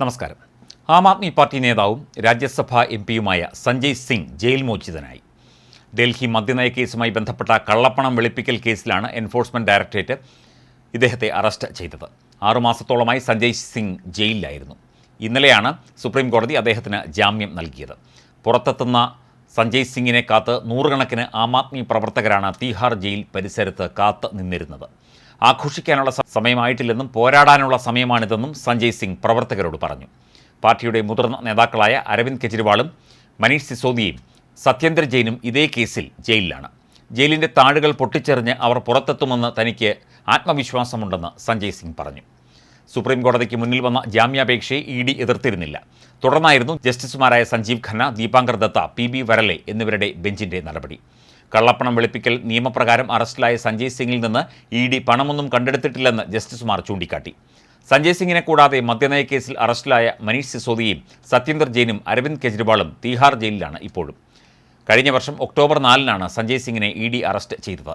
നമസ്കാരം. ആം ആദ്മി പാർട്ടി നേതാവും രാജ്യസഭാ എം പിയുമായ സഞ്ജയ് സിംഗ് ജയിൽ മോചിതനായി. ഡൽഹി മദ്യനയ കേസുമായി ബന്ധപ്പെട്ട കള്ളപ്പണം വെളുപ്പിക്കൽ കേസിലാണ് എൻഫോഴ്സ്മെന്റ് ഡയറക്ടറേറ്റ് ഇദ്ദേഹത്തെ അറസ്റ്റ് ചെയ്തത്. ആറുമാസത്തോളമായി സഞ്ജയ് സിംഗ് ജയിലിലായിരുന്നു. ഇന്നലെയാണ് സുപ്രീം കോടതി അദ്ദേഹത്തിന് ജാമ്യം നൽകിയത്. പുറത്തെത്തുന്ന സഞ്ജയ് സിംഗിനെ കാത്ത് നൂറുകണക്കിന് ആം ആദ്മി പ്രവർത്തകരാണ് തീഹാർ ജയിൽ പരിസരത്ത് കാത്ത് നിന്നിരുന്നത്. ആഘോഷിക്കാനുള്ള സമയമായിട്ടില്ലെന്നും പോരാടാനുള്ള സമയമാണിതെന്നും സഞ്ജയ് സിംഗ് പ്രവർത്തകരോട് പറഞ്ഞു. പാർട്ടിയുടെ മുതിർന്ന നേതാക്കളായ അരവിന്ദ് കെജ്രിവാളും മനീഷ് സിസോദിയും സത്യേന്ദ്ര ജെയിനും ഇതേ കേസിൽ ജയിലിലാണ്. ജയിലിന്റെ താഴുകൾ പൊട്ടിച്ചെറിഞ്ഞ് അവർ പുറത്തെത്തുമെന്ന് തനിക്ക് ആത്മവിശ്വാസമുണ്ടെന്ന് സഞ്ജയ് സിംഗ് പറഞ്ഞു. സുപ്രീം കോടതിക്ക് മുന്നിൽ വന്ന ജാമ്യാപേക്ഷയെ ഇ ഡി എതിർത്തിരുന്നില്ല. തുടർന്നായിരുന്നു ജസ്റ്റിസുമാരായ സഞ്ജീവ് ഖന്ന ദീപാങ്കർ ദത്ത പി ബി വരലെ എന്നിവരുടെ ബെഞ്ചിന്റെ നടപടി. കള്ളപ്പണം വെളുപ്പിക്കൽ നിയമപ്രകാരം അറസ്റ്റിലായ സഞ്ജയ് സിംഗിൽ നിന്ന് ഇ ഡി പണമൊന്നും കണ്ടെടുത്തിട്ടില്ലെന്ന് ജസ്റ്റിസുമാർ ചൂണ്ടിക്കാട്ടി. സഞ്ജയ് സിംഗിനെ കൂടാതെ മദ്യനയ കേസിൽ അറസ്റ്റിലായ മനീഷ് സിസോദിയും സത്യേന്ദർ ജെയിനും അരവിന്ദ് കെജ്രിവാളും തീഹാർ ജയിലിലാണ് ഇപ്പോഴും. കഴിഞ്ഞ വർഷം ഒക്ടോബർ നാലിനാണ് സഞ്ജയ് സിംഗിനെ ഇ ഡി അറസ്റ്റ് ചെയ്തത്.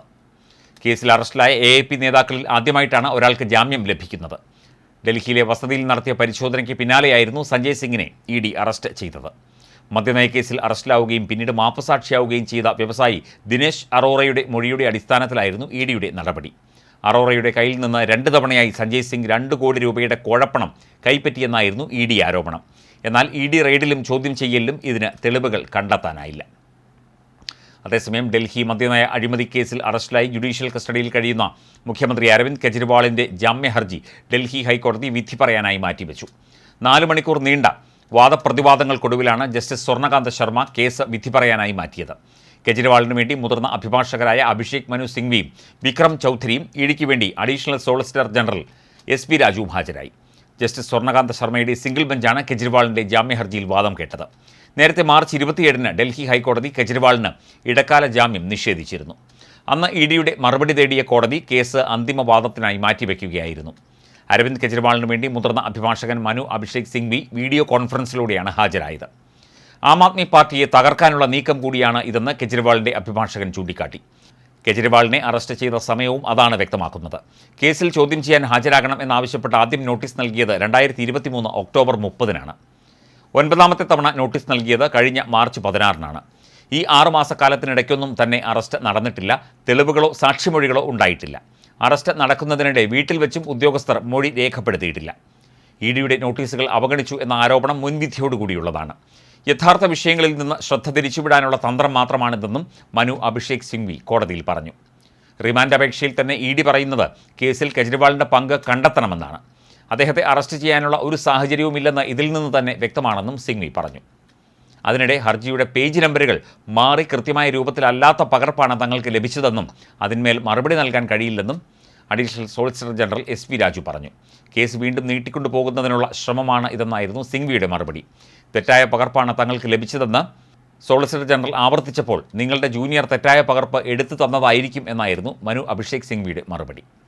കേസിൽ അറസ്റ്റിലായ എ നേതാക്കളിൽ ആദ്യമായിട്ടാണ് ഒരാൾക്ക് ജാമ്യം ലഭിക്കുന്നത്. ഡൽഹിയിലെ വസതിയിൽ നടത്തിയ പരിശോധനയ്ക്ക് പിന്നാലെയായിരുന്നു സഞ്ജയ് സിംഗിനെ ഇ ഡി അറസ്റ്റ് ചെയ്തത്. മദ്യനയക്കേസിൽ അറസ്റ്റിലാവുകയും പിന്നീട് മാപ്പുസാക്ഷിയാവുകയും ചെയ്ത വ്യവസായി ദിനേശ് അറോറയുടെ മൊഴിയുടെ അടിസ്ഥാനത്തിലായിരുന്നു ഇ ഡിയുടെ നടപടി. അറോറയുടെ കയ്യിൽ നിന്ന് രണ്ട് തവണയായി സഞ്ജയ് സിംഗ് രണ്ട് കോടി രൂപയുടെ കോഴപ്പണം കൈപ്പറ്റിയെന്നായിരുന്നു ഇ ഡി ആരോപണം. എന്നാൽ ഇ ഡി റെയ്ഡിലും ചോദ്യം ചെയ്യലിലും ഇതിന് തെളിവുകൾ കണ്ടെത്താനായില്ല. അതേസമയം ഡൽഹി മദ്യനയ അഴിമതി കേസിൽ അറസ്റ്റിലായി ജുഡീഷ്യൽ കസ്റ്റഡിയിൽ കഴിയുന്ന മുഖ്യമന്ത്രി അരവിന്ദ് കെജ്രിവാളിന്റെ ജാമ്യ ഹർജി ഡൽഹി ഹൈക്കോടതി വിധി പറയാനായി മാറ്റിവെച്ചു. നാല് മണിക്കൂർ നീണ്ട വാദപ്രതിവാദങ്ങൾക്കൊടുവിലാണ് ജസ്റ്റിസ് സ്വർണകാന്ത ശർമ്മ കേസ് വിധി പറയാനായി മാറ്റിയത്. കെജ്രിവാളിന് വേണ്ടി മുതിർന്ന അഭിഭാഷകരായ അഭിഷേക് മനു സിംഗ്വിയും വിക്രം ചൗധരിയും ഇടിക്ക് വേണ്ടി additional solicitor general S P രാജുവും ഹാജരായി. ജസ്റ്റിസ് സ്വർണകാന്ത ശർമ്മയുടെ സിംഗിൾ ബെഞ്ചാണ് കെജ്രിവാളിന്റെ ജാമ്യ ഹർജിയിൽ വാദം കേട്ടത്. നേരത്തെ മാർച്ച് ഇരുപത്തിയേഴിന് ഡൽഹി ഹൈക്കോടതി കെജ്രിവാളിന് ഇടക്കാല ജാമ്യം നിഷേധിച്ചിരുന്നു. അന്ന് ഇ ഡിയുടെ മറുപടി തേടിയ കോടതി കേസ് അന്തിമവാദത്തിനായി മാറ്റിവെക്കുകയായിരുന്നു. അരവിന്ദ് കെജ്രിവാളിന് വേണ്ടി മുതിർന്ന അഭിഭാഷകൻ മനു അഭിഷേക് സിംഗ്വി വീഡിയോ കോൺഫറൻസിലൂടെയാണ് ഹാജരായത്. ആം ആദ്മി പാർട്ടിയെ തകർക്കാനുള്ള നീക്കം കൂടിയാണ് ഇതെന്ന് കെജ്രിവാളിന്റെ അഭിഭാഷകൻ ചൂണ്ടിക്കാട്ടി. കെജ്രിവാളിനെ അറസ്റ്റ് ചെയ്ത സമയവും അതാണ് വ്യക്തമാക്കുന്നത്. കേസിൽ ചോദ്യം ചെയ്യാൻ ഹാജരാകണം എന്നാവശ്യപ്പെട്ട് ആദ്യം നോട്ടീസ് നൽകിയത് രണ്ടായിരത്തി ഇരുപത്തിമൂന്ന് ഒക്ടോബർ മുപ്പതിനാണ്. ഒൻപതാമത്തെ തവണ നോട്ടീസ് നൽകിയത് കഴിഞ്ഞ മാർച്ച് പതിനാറിനാണ്. ഈ ആറുമാസക്കാലത്തിനിടയ്ക്കൊന്നും തന്നെ അറസ്റ്റ് നടന്നിട്ടില്ല. തെളിവുകളോ സാക്ഷിമൊഴികളോ ഉണ്ടായിട്ടില്ല. അറസ്റ്റ് നടക്കുന്നതിനിടെ വീട്ടിൽ വെച്ചും ഉദ്യോഗസ്ഥർ മൊഴി രേഖപ്പെടുത്തിയിട്ടില്ല. ഇ ഡിയുടെ നോട്ടീസുകൾ അവഗണിച്ചു എന്ന ആരോപണം മുൻവിധിയോടുകൂടിയുള്ളതാണ്. യഥാർത്ഥ വിഷയങ്ങളിൽ നിന്ന് ശ്രദ്ധ തിരിച്ചുവിടാനുള്ള തന്ത്രം മാത്രമാണിതെന്നും മനു അഭിഷേക് സിംഗ്വി കോടതിയിൽ പറഞ്ഞു. റിമാൻഡ് അപേക്ഷയിൽ തന്നെ ഇ ഡി പറയുന്നത് കേസിൽ കെജ്രിവാളിന്റെ പങ്ക് കണ്ടെത്തണമെന്നാണ്. അദ്ദേഹത്തെ അറസ്റ്റ് ചെയ്യാനുള്ള ഒരു സാഹചര്യവുമില്ലെന്ന് ഇതിൽ നിന്ന് തന്നെ വ്യക്തമാണെന്നും സിംഗ്വി പറഞ്ഞു. അതിനിടെ ഹർജിയുടെ പേജ് നമ്പറുകൾ മാറി കൃത്യമായ രൂപത്തിലല്ലാത്ത പകർപ്പാണ് തങ്ങൾക്ക് ലഭിച്ചതെന്നും അതിന്മേൽ മറുപടി നൽകാൻ കഴിയില്ലെന്നും additional solicitor general S P Raju പറഞ്ഞു. കേസ് വീണ്ടും നീട്ടിക്കൊണ്ടു പോകുന്നതിനുള്ള ശ്രമമാണ് ഇതെന്നായിരുന്നു സിംഗ്വിയുടെ മറുപടി. തെറ്റായ പകർപ്പാണ് തങ്ങൾക്ക് ലഭിച്ചതെന്ന് സോളിസിറ്റർ ജനറൽ ആവർത്തിച്ചപ്പോൾ നിങ്ങളുടെ ജൂനിയർ തെറ്റായ പകർപ്പ് എടുത്തു തന്നതായിരിക്കും എന്നായിരുന്നു മനു അഭിഷേക് സിംഗ്വിയുടെ മറുപടി.